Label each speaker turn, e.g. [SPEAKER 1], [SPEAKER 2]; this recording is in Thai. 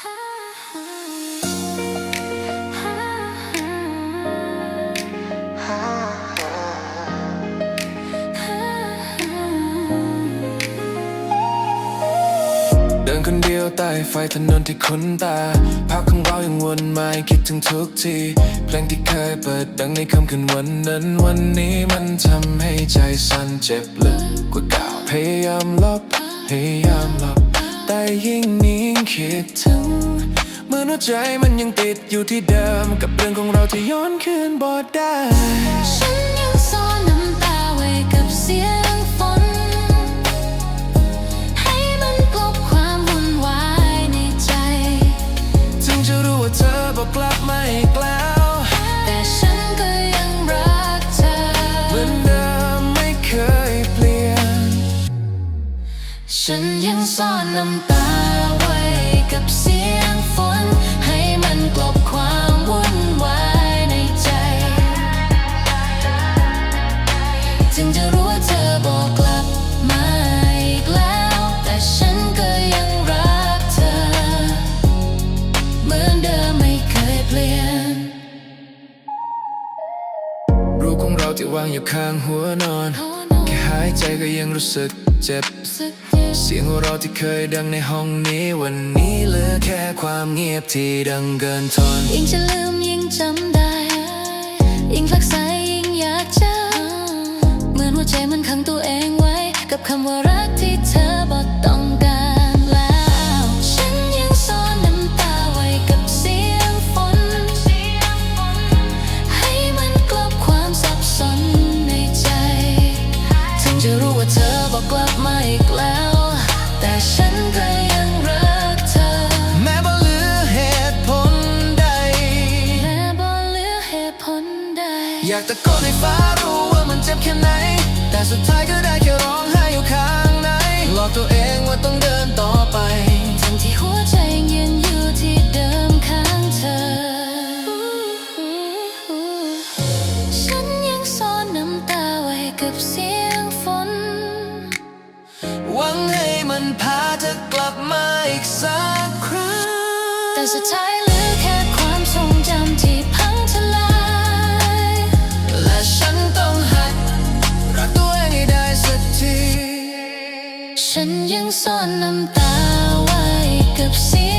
[SPEAKER 1] เดินคนเดียวใต้ไฟถนนที่คุ้นตาภาพของเรายังวนมาคิดถึงทุกที เพลงที่เคยเปิดดังในค่ำคืนวันนั้น วันนี้มันทำให้ใจสั่นเจ็บลึกกว่าเก่าพยายามลบพยายามลบ แต่ยิ่งนิ่งคิดถึงเหมื่อนหัวใจมันยังติดอยู่ที่เดิม กับเรื่องของเราที่ย้อนคืนบ่ได้
[SPEAKER 2] ฉันยังซ่อนน้ำตาไว้กับเสียงฝน ให้มันกลบความวุ่นวายในใจ
[SPEAKER 1] ถึงจะรู้ว่าเธอบอกกลับมาอีกแล้ว
[SPEAKER 2] ฉันยังซ่อนน้ำตาไว้กับเสียงฝน ให้มันกลบความวุ่นวายในใจ ถึงจะรู้ว่าเธอบอกกลับมาอีกแล้ว แต่ฉันก็ยังรักเธอ เหมือนเดิมไม่เคยเปลี่ยน
[SPEAKER 1] รูปของเราที่วางอยู่ข้างหัวนอน แค่หายใจก็ยังรู้สึกเจ็บ เสียงหัวเราะที่เคยดังในห้องนี้วันนี้เหลือแค่ความเงียบที่ดังเกินทน
[SPEAKER 2] ยิ่งจะลืมยิ่งจำได้ ยิ่งฝักใสยิ่งอยากเจอเหมือนหัวใจมันขังตัวเองไว้ กับคำว่ารักที่เธอ ก็ยังรักเธอ
[SPEAKER 1] แม้บ่เหลือเหตุผลใด
[SPEAKER 2] แม้บ่เหลือเหตุผลใด
[SPEAKER 1] อยากตะโกนให้ฟ้ารู้ว่ามันเจ็บแค่ไหน แต่สุดท้ายก็ได้แค่
[SPEAKER 2] แต่ช้เหลือแค่ความทรงจำที่พังทลาย
[SPEAKER 1] และฉันต้องหัดรักตัวเได้สักที
[SPEAKER 2] ฉันยังซ่อนน้ำตาไว้กับสี